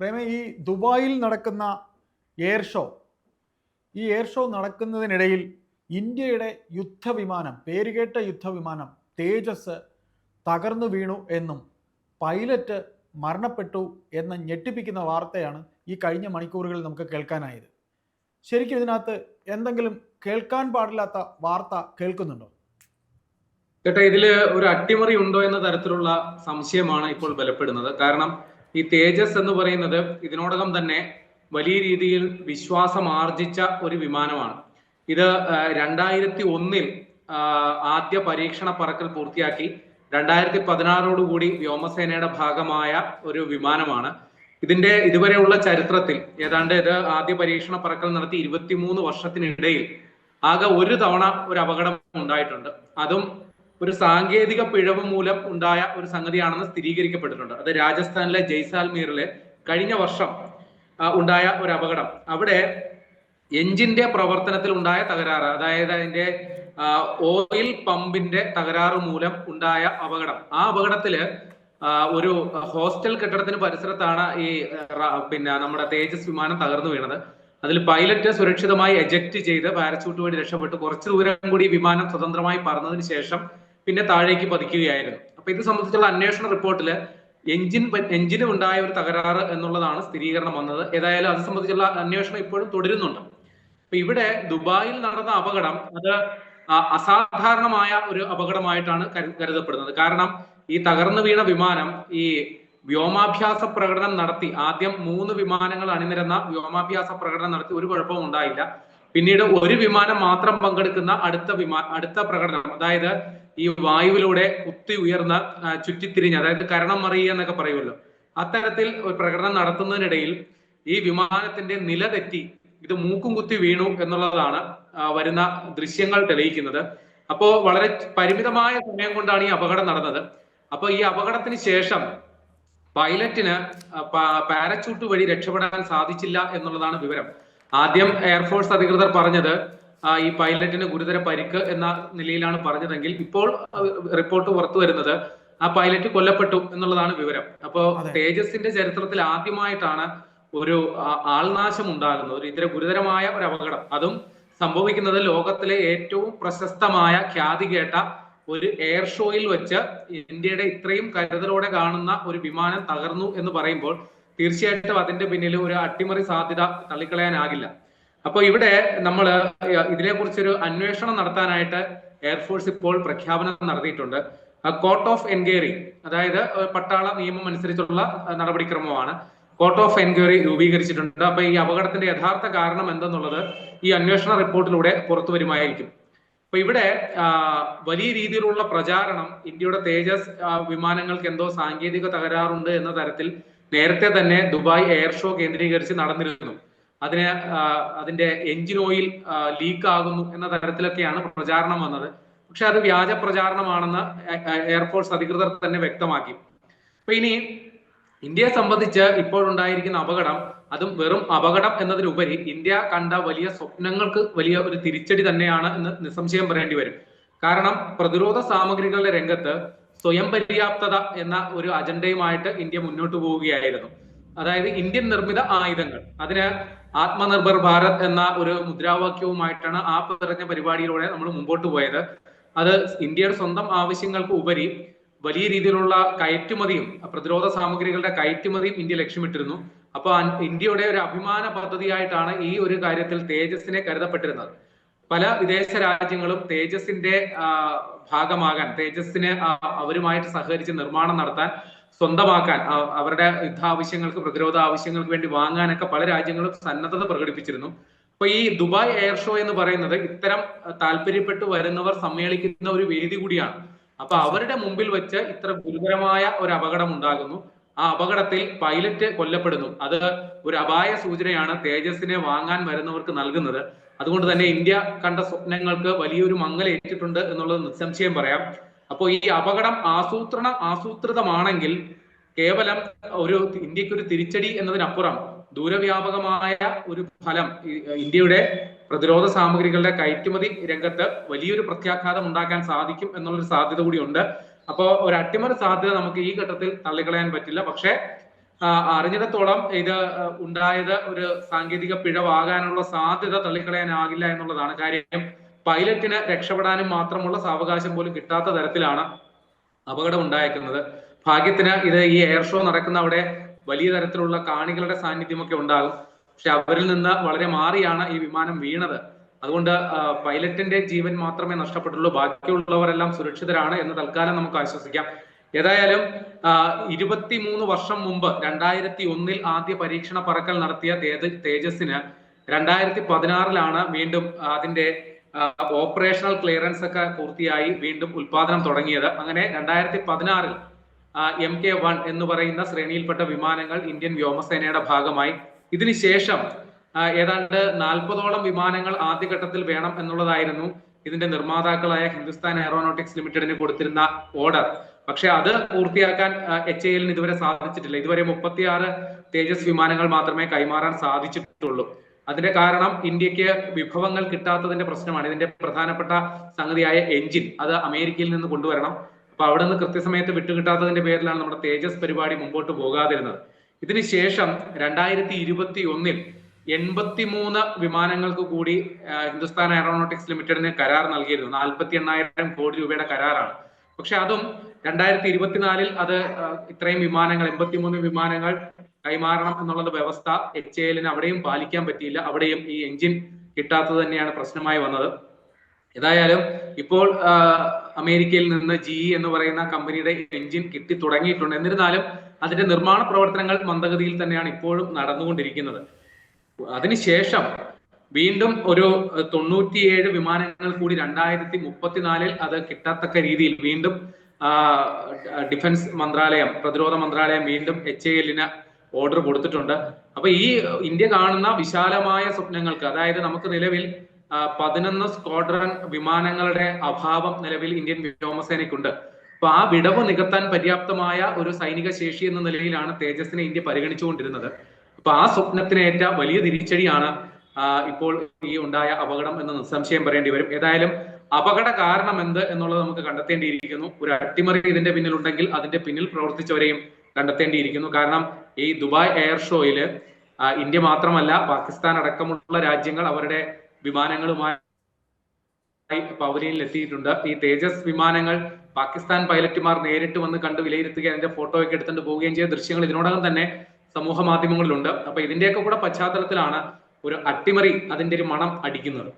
പ്രേമ ഈ ദുബായിൽ നടക്കുന്ന എയർ ഷോ ഈ എയർ ഷോ നടക്കുന്നതിനിടയിൽ ഇന്ത്യയുടെ യുദ്ധവിമാനം പേരുകേട്ട യുദ്ധവിമാനം തേജസ് തകർന്നു വീണു എന്നും പൈലറ്റ് മരണപ്പെട്ടു എന്ന ഞെട്ടിപ്പിക്കുന്ന വാർത്തയാണ് ഈ കഴിഞ്ഞ മണിക്കൂറുകളിൽ നമുക്ക് കേൾക്കാനായത്. ശരിക്കും ഇതിനകത്ത് എന്തെങ്കിലും കേൾക്കാൻ പാടില്ലാത്ത വാർത്ത കേൾക്കുന്നുണ്ടോ? ചേട്ടാ ഇതിൽ ഒരു അട്ടിമറി ഉണ്ടോ എന്ന തരത്തിലുള്ള സംശയമാണ് ഇപ്പോൾ ബലപ്പെടുന്നത്. കാരണം ഈ തേജസ് എന്ന് പറയുന്നത് ഇതിനോടകം തന്നെ വലിയ രീതിയിൽ വിശ്വാസം ആർജിച്ച ഒരു വിമാനമാണ്. ഇത് രണ്ടായിരത്തി ഒന്നിൽ ആദ്യ പരീക്ഷണ പറക്കൽ പൂർത്തിയാക്കി രണ്ടായിരത്തി പതിനാറോടുകൂടി വ്യോമസേനയുടെ ഭാഗമായ ഒരു വിമാനമാണ്. ഇതിന്റെ ഇതുവരെയുള്ള ചരിത്രത്തിൽ ഏതാണ്ട് ഇത് ആദ്യ പരീക്ഷണ പറക്കൽ നടത്തി ഇരുപത്തിമൂന്ന് വർഷത്തിനിടയിൽ ആകെ ഒരു തവണ ഒരു അപകടം ഉണ്ടായിട്ടുണ്ട്. അതും ഒരു സാങ്കേതിക പിഴവ് മൂലം ഉണ്ടായ ഒരു സംഗതിയാണെന്ന് സ്ഥിരീകരിക്കപ്പെട്ടിട്ടുണ്ട്. അത് രാജസ്ഥാനിലെ ജയ്സാൽമീറിലെ കഴിഞ്ഞ വർഷം ഉണ്ടായ ഒരു അപകടം. അവിടെ എഞ്ചിന്റെ പ്രവർത്തനത്തിൽ ഉണ്ടായ തകരാറ് അതായത് അതിന്റെ ഓയിൽ പമ്പിന്റെ തകരാറ് മൂലം ഉണ്ടായ അപകടം. ആ അപകടത്തിൽ ഒരു ഹോസ്റ്റൽ കെട്ടിടത്തിന് പരിസരത്താണ് ഈ പിന്നെ നമ്മുടെ തേജസ് വിമാനം തകർന്നു വീണത്. അതിൽ പൈലറ്റ് സുരക്ഷിതമായി എജക്ട് ചെയ്ത് പാരച്യൂട്ട് വഴി രക്ഷപ്പെട്ട്. കുറച്ചു ദൂരം കൂടി വിമാനം സ്വതന്ത്രമായി പറന്നതിന് ശേഷം പിന്നെ താഴേക്ക് പതിക്കുകയായിരുന്നു. അപ്പൊ ഇത് സംബന്ധിച്ചുള്ള അന്വേഷണ റിപ്പോർട്ടിൽ എഞ്ചിൻ എഞ്ചിന് ഉണ്ടായ ഒരു തകരാറ് എന്നുള്ളതാണ് സ്ഥിരീകരണം വന്നത്. ഏതായാലും അത് സംബന്ധിച്ചുള്ള അന്വേഷണം ഇപ്പോഴും തുടരുന്നുണ്ട്. അപ്പൊ ഇവിടെ ദുബായിൽ നടന്ന അപകടം അത് അസാധാരണമായ ഒരു അപകടമായിട്ടാണ് കരുതപ്പെടുന്നത്. കാരണം ഈ തകർന്നു വീണ വിമാനം ഈ വ്യോമാഭ്യാസ പ്രകടനം നടത്തി ആദ്യം മൂന്ന് വിമാനങ്ങൾ അണിനിരന്ന വ്യോമാഭ്യാസ പ്രകടനം നടത്തി ഒരു കുഴപ്പവും ഉണ്ടായില്ല. പിന്നീട് ഒരു വിമാനം മാത്രം പങ്കെടുക്കുന്ന അടുത്ത വിമാ അടുത്ത പ്രകടനം അതായത് ഈ വായുവിലൂടെ കുത്തി ഉയർന്ന ചുറ്റിത്തിരിഞ്ഞ് അതായത് കരണം മറിയുക എന്നൊക്കെ പറയുമല്ലോ. അത്തരത്തിൽ ഒരു പ്രകടനം നടത്തുന്നതിനിടയിൽ ഈ വിമാനത്തിന്റെ നില തെറ്റി ഇത് മൂക്കും കുത്തി വീണു എന്നുള്ളതാണ് വരുന്ന ദൃശ്യങ്ങൾ തെളിയിക്കുന്നത്. അപ്പോ വളരെ പരിമിതമായ സമയം കൊണ്ടാണ് ഈ അപകടം നടന്നത്. അപ്പൊ ഈ അപകടത്തിന് ശേഷം പൈലറ്റിന് പാരച്യൂട്ട് വഴി രക്ഷപ്പെടാൻ സാധിച്ചില്ല എന്നുള്ളതാണ് വിവരം. ആദ്യം എയർഫോഴ്സ് അധികൃതർ പറഞ്ഞത് ഈ പൈലറ്റിന് ഗുരുതര പരിക്ക് എന്ന നിലയിലാണ് പറഞ്ഞതെങ്കിൽ ഇപ്പോൾ റിപ്പോർട്ട് പുറത്തു വരുന്നത് ആ പൈലറ്റ് കൊല്ലപ്പെട്ടു എന്നുള്ളതാണ് വിവരം. അപ്പോ തേജസിന്റെ ചരിത്രത്തിൽ ആദ്യമായിട്ടാണ് ഒരു ആൾനാശം ഉണ്ടാകുന്നത് ഒരു ഇത്ര ഗുരുതരമായ ഒരു അപകടം. അതും സംഭവിക്കുന്നത് ലോകത്തിലെ ഏറ്റവും പ്രശസ്തമായ ഖ്യാതി കേട്ട ഒരു എയർ ഷോയിൽ വെച്ച് ഇന്ത്യയുടെ ഇത്രയും കരുതലോടെ കാണുന്ന ഒരു വിമാനം തകർന്നു എന്ന് പറയുമ്പോൾ തീർച്ചയായിട്ടും അതിന്റെ പിന്നിൽ ഒരു അട്ടിമറി സാധ്യത തള്ളിക്കളയാനാകില്ല. അപ്പോൾ ഇവിടെ നമ്മൾ ഇതിനെക്കുറിച്ചൊരു അന്വേഷണം നടത്താനായിട്ട് എയർഫോഴ്സ് ഇപ്പോൾ പ്രഖ്യാപനം നടത്തിയിട്ടുണ്ട്. കോർട്ട് ഓഫ് എൻക്വയറി അതായത് പട്ടാള നിയമം അനുസരിച്ചുള്ള നടപടിക്രമമാണ് കോർട്ട് ഓഫ് എൻക്വയറി രൂപീകരിച്ചിട്ടുണ്ട്. അപ്പൊ ഈ അപകടത്തിന്റെ യഥാർത്ഥ കാരണം എന്തെന്നുള്ളത് ഈ അന്വേഷണ റിപ്പോർട്ടിലൂടെ പുറത്തു വരുമായിരിക്കും. അപ്പൊ ഇവിടെ വലിയ രീതിയിലുള്ള പ്രചാരണം ഇന്ത്യയുടെ തേജസ് വിമാനങ്ങൾക്ക് എന്തോ സാങ്കേതിക തകരാറുണ്ട് എന്ന തരത്തിൽ നേരത്തെ തന്നെ ദുബായ് എയർ ഷോ കേന്ദ്രീകരിച്ച് നടന്നിരുന്നു. അതിന് അതിന്റെ എഞ്ചിൻ ഓയിൽ ലീക്ക് ആകുന്നു എന്ന തരത്തിലൊക്കെയാണ് പ്രചാരണം വന്നത്. പക്ഷെ അത് വ്യാജ പ്രചാരണമാണെന്ന് എയർഫോഴ്സ് അധികൃതർ തന്നെ വ്യക്തമാക്കി. അപ്പൊ ഇനി ഇന്ത്യയെ സംബന്ധിച്ച് ഇപ്പോഴുണ്ടായിരിക്കുന്ന അപകടം അതും വെറും അപകടം എന്നതിനുപരി ഇന്ത്യ കണ്ട വലിയ സ്വപ്നങ്ങൾക്ക് വലിയ ഒരു തിരിച്ചടി തന്നെയാണ് എന്ന് നിസ്സംശയം പറയേണ്ടി വരും. കാരണം പ്രതിരോധ സാമഗ്രികളുടെ രംഗത്ത് സ്വയം പര്യാപ്തത എന്ന ഒരു അജണ്ടയുമായിട്ട് ഇന്ത്യ മുന്നോട്ട് പോവുകയായിരുന്നു. അതായത് ഇന്ത്യൻ നിർമ്മിത ആയുധങ്ങൾ. അതിന് ആത്മനിർഭർ ഭാരത് എന്ന ഒരു മുദ്രാവാക്യവുമായിട്ടാണ് ആ പറഞ്ഞ പരിപാടിയിലൂടെ നമ്മൾ മുമ്പോട്ട് പോയത്. അത് ഇന്ത്യയുടെ സ്വന്തം ആവശ്യങ്ങൾക്ക് ഉപരി വലിയ രീതിയിലുള്ള കയറ്റുമതിയും പ്രതിരോധ സാമഗ്രികളുടെ കയറ്റുമതിയും ഇന്ത്യ ലക്ഷ്യമിട്ടിരുന്നു. അപ്പോൾ ഇന്ത്യയുടെ ഒരു അഭിമാന പദ്ധതിയായിട്ടാണ് ഈ ഒരു കാര്യത്തിൽ തേജസിനെ കരുതപ്പെട്ടിരുന്നത്. പല വിദേശ രാജ്യങ്ങളും തേജസിന്റെ ഭാഗമാകാൻ തേജസ്സിനെ അവരുമായിട്ട് സഹകരിച്ച് നിർമ്മാണം നടത്താൻ സ്വന്തമാക്കാൻ അവരുടെ യുദ്ധാവശ്യങ്ങൾക്ക് പ്രതിരോധ ആവശ്യങ്ങൾക്ക് വേണ്ടി വാങ്ങാനൊക്കെ പല രാജ്യങ്ങളും സന്നദ്ധത പ്രകടിപ്പിച്ചിരുന്നു. അപ്പൊ ഈ ദുബായ് എയർ ഷോ എന്ന് പറയുന്നത് ഇത്തരം താല്പര്യപ്പെട്ട് വരുന്നവർ സമ്മേളിക്കുന്ന ഒരു വേദി കൂടിയാണ്. അപ്പൊ അവരുടെ മുമ്പിൽ വെച്ച് ഇത്ര ഗുരുതരമായ ഒരു അപകടം ഉണ്ടാകുന്നു. ആ അപകടത്തിൽ പൈലറ്റ് കൊല്ലപ്പെടുന്നു. അത് ഒരു അപായ സൂചനയാണ് തേജസിനെ വാങ്ങാൻ വരുന്നവർക്ക് നൽകുന്നത്. അതുകൊണ്ട് തന്നെ ഇന്ത്യ കണ്ട സ്വപ്നങ്ങൾക്ക് വലിയൊരു മങ്ങലേറ്റിട്ടുണ്ട് എന്നുള്ളത് നിസ്സംശയം പറയാം. അപ്പോൾ ഈ അപകടം ആസൂത്രണ ആസൂത്രിതമാണെങ്കിൽ കേവലം ഒരു ഇന്ത്യയ്ക്ക് ഒരു തിരിച്ചടി എന്നതിനപ്പുറം ദൂരവ്യാപകമായ ഒരു ഫലം ഇന്ത്യയുടെ പ്രതിരോധ സാമഗ്രികളുടെ കയറ്റുമതി രംഗത്ത് വലിയൊരു പ്രത്യാഘാതം ഉണ്ടാക്കാൻ സാധിക്കും എന്നുള്ളൊരു സാധ്യത കൂടിയുണ്ട്. അപ്പോൾ ഒരു അട്ടിമറി സാധ്യത നമുക്ക് ഈ ഘട്ടത്തിൽ തള്ളിക്കളയാൻ പറ്റില്ല. പക്ഷേ അറിഞ്ഞിടത്തോളം ഇത് ഉണ്ടായത് ഒരു സാങ്കേതിക പിഴവാകാനുള്ള സാധ്യത തള്ളിക്കളയാനാകില്ല എന്നുള്ളതാണ് കാര്യം. പൈലറ്റിന് രക്ഷപ്പെടാനും മാത്രമുള്ള സാവകാശം പോലും കിട്ടാത്ത തരത്തിലാണ് അപകടം ഉണ്ടായേക്കുന്നത്. ഭാഗ്യത്തിന് ഇത് ഈ എയർ ഷോ നടക്കുന്ന അവിടെ വലിയ തരത്തിലുള്ള കാണികളുടെ സാന്നിധ്യമൊക്കെ ഉണ്ടാകും. പക്ഷെ അവരിൽ നിന്ന് വളരെ മാറിയാണ് ഈ വിമാനം വീണത്. അതുകൊണ്ട് പൈലറ്റിന്റെ ജീവൻ മാത്രമേ നഷ്ടപ്പെട്ടുള്ളൂ. ബാക്കിയുള്ളവരെല്ലാം സുരക്ഷിതരാണ് എന്ന് തൽക്കാലം നമുക്ക് ആശ്വസിക്കാം. ഏതായാലും ഇരുപത്തിമൂന്ന് വർഷം മുമ്പ് രണ്ടായിരത്തി ഒന്നിൽ ആദ്യ പരീക്ഷണ പറക്കൽ നടത്തിയ തേജസിന് രണ്ടായിരത്തി പതിനാറിലാണ് വീണ്ടും അതിന്റെ ഓപ്പറേഷണൽ ക്ലിയറൻസ് ഒക്കെ പൂർത്തിയായി വീണ്ടും ഉൽപാദനം തുടങ്ങിയത്. അങ്ങനെ രണ്ടായിരത്തി പതിനാറിൽ എം കെ വൺ എന്ന് പറയുന്ന ശ്രേണിയിൽപ്പെട്ട വിമാനങ്ങൾ ഇന്ത്യൻ വ്യോമസേനയുടെ ഭാഗമായി. ഇതിനുശേഷം ഏതാണ്ട് നാൽപ്പതോളം വിമാനങ്ങൾ ആദ്യഘട്ടത്തിൽ വേണം എന്നുള്ളതായിരുന്നു ഇതിന്റെ നിർമ്മാതാക്കളായ ഹിന്ദുസ്ഥാൻ എയറോനോട്ടിക്സ് ലിമിറ്റഡിന് കൊടുത്തിരുന്ന ഓർഡർ പക്ഷെ അത് പൂർത്തിയാക്കാൻ എച്ച് എല്ലിന് ഇതുവരെ സാധിച്ചിട്ടില്ല. ഇതുവരെ മുപ്പത്തിയാറ് തേജസ് വിമാനങ്ങൾ മാത്രമേ കൈമാറാൻ സാധിച്ചിട്ടുള്ളൂ. അതിന്റെ കാരണം ഇന്ത്യയ്ക്ക് വിഭവങ്ങൾ കിട്ടാത്തതിന്റെ പ്രശ്നമാണ്. ഇതിന്റെ പ്രധാനപ്പെട്ട സംഗതിയായ എഞ്ചിൻ അത് അമേരിക്കയിൽ നിന്ന് കൊണ്ടുവരണം. അപ്പൊ അവിടെ നിന്ന് കൃത്യസമയത്ത് വിട്ടുകിട്ടാത്തതിന്റെ പേരിലാണ് നമ്മുടെ തേജസ് പരിപാടി മുമ്പോട്ട് പോകാതിരുന്നത്. ഇതിനുശേഷം രണ്ടായിരത്തി ഇരുപത്തി ഒന്നിൽ എൺപത്തിമൂന്ന് വിമാനങ്ങൾക്ക് കൂടി ഹിന്ദുസ്ഥാൻ എയറോനോട്ടിക്സ് ലിമിറ്റഡിന് കരാർ നൽകിയിരുന്നു. നാൽപ്പത്തി എണ്ണായിരം കോടി രൂപയുടെ കരാറാണ്. പക്ഷെ അതും രണ്ടായിരത്തി ഇരുപത്തിനാലിൽ അത് ഇത്രയും വിമാനങ്ങൾ എൺപത്തിമൂന്ന് വിമാനങ്ങൾ കൈമാറണം എന്നുള്ളത് വ്യവസ്ഥ എച്ച് എല്ലിന് അവിടെയും പാലിക്കാൻ പറ്റിയില്ല. അവിടെയും ഈ എഞ്ചിൻ കിട്ടാത്തത് തന്നെയാണ് പ്രശ്നമായി വന്നത്. ഏതായാലും ഇപ്പോൾ അമേരിക്കയിൽ നിന്ന് ജി എന്ന് പറയുന്ന കമ്പനിയുടെ എഞ്ചിൻ കിട്ടി തുടങ്ങിയിട്ടുണ്ട്. എന്നിരുന്നാലും അതിന്റെ നിർമ്മാണ പ്രവർത്തനങ്ങൾ മന്ദഗതിയിൽ തന്നെയാണ് ഇപ്പോഴും നടന്നുകൊണ്ടിരിക്കുന്നത്. അതിനുശേഷം വീണ്ടും ഒരു തൊണ്ണൂറ്റിയേഴ് വിമാനങ്ങൾ കൂടി രണ്ടായിരത്തി മുപ്പത്തിനാലിൽ അത് കിട്ടത്തക്ക രീതിയിൽ വീണ്ടും ഡിഫൻസ് മന്ത്രാലയം പ്രതിരോധ മന്ത്രാലയം വീണ്ടും എച്ച് എല്ലിന് ഓർഡർ കൊടുത്തിട്ടുണ്ട്. അപ്പൊ ഈ ഇന്ത്യ കാണുന്ന വിശാലമായ സ്വപ്നങ്ങൾക്ക് അതായത് നമുക്ക് നിലവിൽ പതിനൊന്ന് സ്ക്വാഡ്രൺ വിമാനങ്ങളുടെ അഭാവം നിലവിൽ ഇന്ത്യൻ വ്യോമസേനയ്ക്കുണ്ട്. അപ്പൊ ആ വിടവ് നികത്താൻ പര്യാപ്തമായ ഒരു സൈനിക ശേഷി എന്ന നിലയിലാണ് തേജസിനെ ഇന്ത്യ പരിഗണിച്ചുകൊണ്ടിരുന്നത്. അപ്പൊ ആ സ്വപ്നത്തിനേറ്റ വലിയ തിരിച്ചടിയാണ് ഇപ്പോൾ ഈ ഉണ്ടായ അപകടം എന്ന് നിസ്സംശയം പറയേണ്ടി വരും. ഏതായാലും അപകട കാരണം എന്ത് എന്നുള്ളത് നമുക്ക് കണ്ടെത്തേണ്ടിയിരിക്കുന്നു. ഒരു അട്ടിമറി ഇതിന്റെ പിന്നിലുണ്ടെങ്കിൽ അതിന്റെ പിന്നിൽ പ്രവർത്തിച്ചവരെയും കണ്ടെത്തേണ്ടിയിരിക്കുന്നു. കാരണം ഈ ദുബായ് എയർ ഷോയിൽ ഇന്ത്യ മാത്രമല്ല പാകിസ്ഥാൻ അടക്കമുള്ള രാജ്യങ്ങൾ അവരുടെ വിമാനങ്ങളുമായി പവലിയനിൽ എത്തിയിട്ടുണ്ട് ഈ തേജസ് വിമാനങ്ങൾ പാകിസ്ഥാൻ പൈലറ്റുമാർ നേരിട്ട് വന്ന് കണ്ട് വിലയിരുത്തുകയും അതിന്റെ ഫോട്ടോ ഒക്കെ എടുത്തുകൊണ്ട് പോവുകയും ചെയ്ത ദൃശ്യങ്ങൾ ഇതിനോടകം തന്നെ സമൂഹ മാധ്യമങ്ങളിലുണ്ട് അപ്പൊ ഇതിന്റെയൊക്കെ കൂടെ പശ്ചാത്തലത്തിലാണ് ഒരു അട്ടിമറി അതിന്റെ ഒരു മണം അടിക്കുന്നത്.